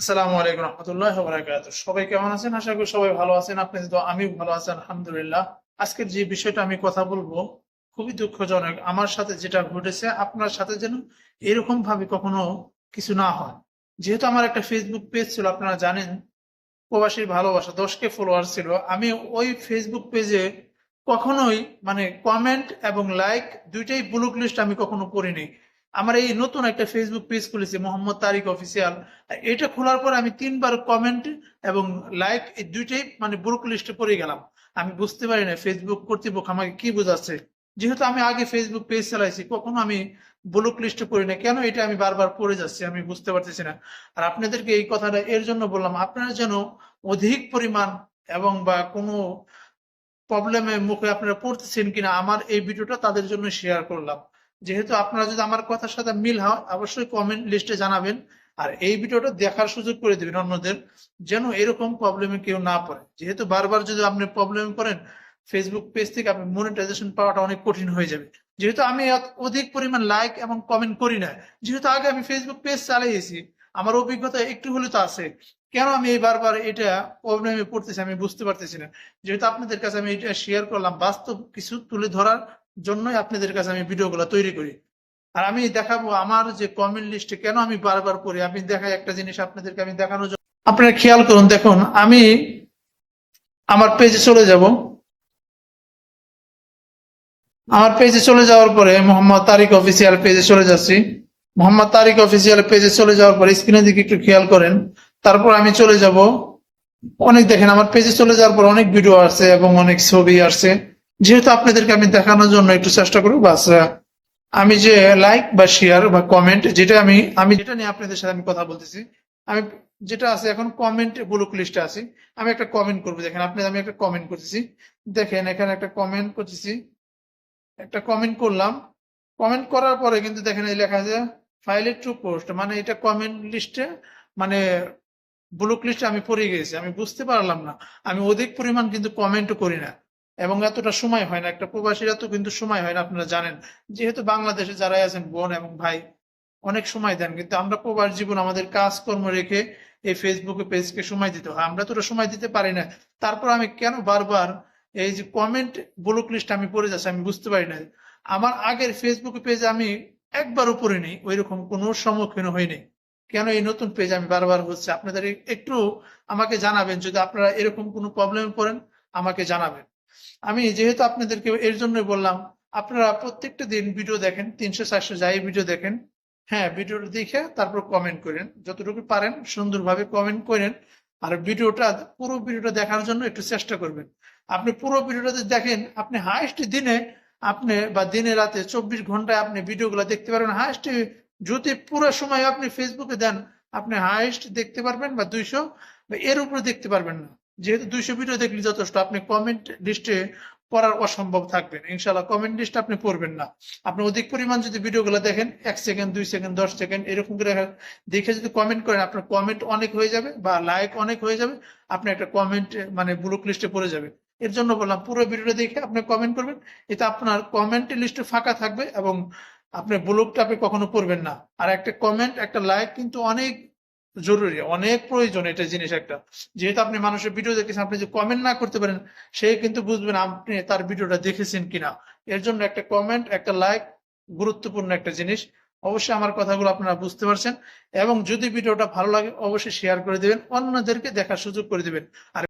আসসালামু আলাইকুম রহমতুল্লাহ সবাই কেমন আছেন? আশা করি সবাই ভালো আছেন। আপনি তো আমিও ভালো আছি, আলহামদুলিল্লাহ। আজকের যে বিষয়টা আমি কথা বলব, খুবই দুঃখজনক। আমার সাথে যেটা ঘটেছে, আপনার সাথে যেন এরকম ভাবে কখনো কিছু না হয়। যেহেতু আমার একটা ফেসবুক পেজ ছিল, আপনারা জানেন, প্রবাসীর ভালোবাসা, দশ কে ফলোয়ার ছিল। আমি ওই ফেসবুক পেজে কখনোই মানে কমেন্ট এবং লাইক দুইটাই ব্লুক লিস্ট আমি কখনো করিনি। আমার এই নতুন একটা ফেসবুক পেজ খুলেছি, মোহাম্মদ তারিক অফিসিয়াল এটা খোলার পর আমি তিনবার কমেন্ট এবং লাইক এই দুইটাই মানে ব্লুক লিস্টে পড়ে গেলাম। আমি বুঝতে পারি না ফেসবুক কর্তৃপক্ষ আমাকে কি বোঝাচ্ছে। যেহেতু আমি আগে ফেসবুক পেজ চালাইছি, কখনো আমি ব্লুক লিস্টে পড়ি না কেন এটা আমি বারবার পড়ে যাচ্ছি আমি বুঝতে পারতেছি না। আর আপনাদেরকে এই কথাটা এর জন্য বললাম, আপনারা যেন অধিক পরিমাণ এবং বা কোনো প্রবলেমের মুখে আপনারা পড়তেছেন কিনা, আমার এই ভিডিওটা তাদের জন্য শেয়ার করলাম। যেহেতু আপনারা যদি আমার কথার সাথে মিল হয় অবশ্যই কমেন্ট লিস্টে জানাবেন। আর এই ভিডিওটা দেখার সুযোগ করে দিবেন অন্যদের, যেন এরকম প্রবলেমে কেউ না পড়ে। যেহেতু বারবার যদি আপনি প্রবলেম করেন ফেসবুক পেজ থেকে আপনি মনিটাইজেশন পাওয়াটা অনেক কঠিন হয়ে যাবে। যেহেতু আমি অধিক পরিমাণ লাইক এবং কমেন্ট করি না, যেহেতু আগে আমি ফেসবুক পেজ চালিয়েছি, আমার অভিজ্ঞতা একটু হলে তো আছে। কেন আমি এই বারবার এটা প্রবলেমে পড়তেছি আমি বুঝতে পারতেছি না। যেহেতু আপনাদের কাছে আমি এটা শেয়ার করলাম, বাস্তব কিছু তুলে ধরার জন্যই আপনাদের কাছে আমি ভিডিওগুলো তৈরি করি। আর আমি দেখাবো আমার যে কমেন্ট লিস্টে কেন আমি বারবার পড়ি, আমি দেখাই একটা জিনিস আপনাদেরকে আমি দেখানোর জন্য। আপনারা খেয়াল করুন, দেখুন, আমি আমার পেজে চলে যাব। আমার পেজে চলে যাওয়ার পরে মোহাম্মদ তারিক অফিসিয়াল পেজে চলে যাচ্ছি। মোহাম্মদ তারিক অফিসিয়াল পেজে চলে যাওয়ার পরে স্ক্রিনের দিকে একটু খেয়াল করেন। তারপর আমি চলে যাব। অনেক দেখেন, আমার পেজে চলে যাওয়ার পর অনেক ভিডিও আসছে এবং অনেক ছবি আসছে। যেহেতু আপনাদেরকে আমি দেখানোর জন্য একটু চেষ্টা করব, বাস আমি যে লাইক বা শেয়ার বা কমেন্ট যেটা আমি আমি যেটা নিয়ে আপনাদের সাথে আমি কথা বলতেছি, আমি যেটা আছে এখন কমেন্ট ব্লুক লিস্টে আছি, আমি একটা কমেন্ট করব, দেখেন আপনি আমি একটা কমেন্ট করতেছি, দেখেন এখানে একটা কমেন্ট করতেছি, একটা কমেন্ট করলাম কমেন্ট করার পরে কিন্তু দেখেন এই লেখা আছে ফাইলে টু পোস্ট মানে এটা কমেন্ট লিস্টে মানে ব্লুক লিস্টে আমি পড়ে গেছি, আমি বুঝতে পারলাম না, আমি অধিক পরিমাণ কিন্তু কমেন্টও করি না। এবং এতটা সময় হয় না, একটা প্রবাসীরা তো কিন্তু সময় হয় না, আপনারা জানেন। যেহেতু বাংলাদেশে যারাই আছেন, বোন এবং ভাই, অনেক সময় দেন, কিন্তু আমরা প্রবাস জীবন আমাদের কাজকর্ম রেখে এই ফেসবুকে পেজকে সময় দিতে হয়। আমরা তো সময় দিতে পারি না। তারপর আমি কেন বারবার এই যে কমেন্ট ব্লক লিস্ট আমি পড়ে যাচ্ছি, আমি বুঝতে পারি না। আমার আগের ফেসবুক পেজ আমি একবারও পড়িনি ওই রকম কোনো সম্মুখীন হয়নি কেন এই নতুন পেজ আমি বারবার হচ্ছে? আপনাদের একটু আমাকে জানাবেন, যদি আপনারা এরকম কোনো প্রবলেমে পড়েন, আমাকে জানাবেন। আমি যেহেতু আপনাদেরকে এর জন্যই বললাম, আপনারা প্রত্যেকটা দিন ভিডিও দেখেন, তিনশো, চারশো যাই ভিডিও দেখেন হ্যাঁ ভিডিওটা দেখে তারপর কমেন্ট করেন। যতটুকু পারেন, সুন্দরভাবে কমেন্ট করেন, আর ভিডিওটা পুরো ভিডিওটা দেখার জন্য একটু চেষ্টা করবেন। আপনি পুরো ভিডিওটা দেখেন, আপনি হাইস্ট দিনে আপনি বা দিনে রাতে চব্বিশ ঘন্টায় আপনি ভিডিওগুলো দেখতে পারবেন। হাইস্ট যদি পুরো সময় আপনি ফেসবুকে দেন, আপনি হাইস্ট দেখতে পারবেন বা দুইশো এর উপরে দেখতে পারবেন না। যেহেতু দুইশো ভিডিও দেখলে যথেষ্ট, আপনি কমেন্ট লিস্টে পড়ার অসম্ভব থাকবেন। ইনশাল্লাহ কমেন্ট লিস্ট আপনি পড়বেন না। আপনি অধিক পরিমাণ যদি ভিডিওগুলো দেখেন, এক সেকেন্ড দুই সেকেন্ড দশ সেকেন্ড এরকম করে দেখে যদি কমেন্ট করেন, আপনার কমেন্ট অনেক হয়ে যাবে বা লাইক অনেক হয়ে যাবে, আপনি একটা কমেন্ট মানে ব্লুক লিস্টে পড়ে যাবে এর জন্য বললাম, পুরো ভিডিওটা দেখে আপনি কমেন্ট করবেন। এতে আপনার কমেন্ট লিস্টে ফাঁকা থাকবে এবং আপনি ব্লুকটা আপনি কখনো পড়বেন না। আর একটা কমেন্ট একটা লাইক কিন্তু অনেক জরুরি, অনেক প্রয়োজন এটা জিনিস একটা। যেহেতু আপনি মানুষের ভিডিও দেখেছেন, আপনি যে কমেন্ট না করতে পারেন, সে কিন্তু বুঝবেন আপনি তার ভিডিওটা দেখেছেন কিনা। এর জন্য একটা কমেন্ট একটা লাইক গুরুত্বপূর্ণ একটা জিনিস। অবশ্যই আমার কথাগুলো আপনারা বুঝতে পারছেন। এবং যদি ভিডিওটা ভালো লাগে, অবশ্যই শেয়ার করে দেবেন, অন্যদেরকে দেখার সুযোগ করে দেবেন। আর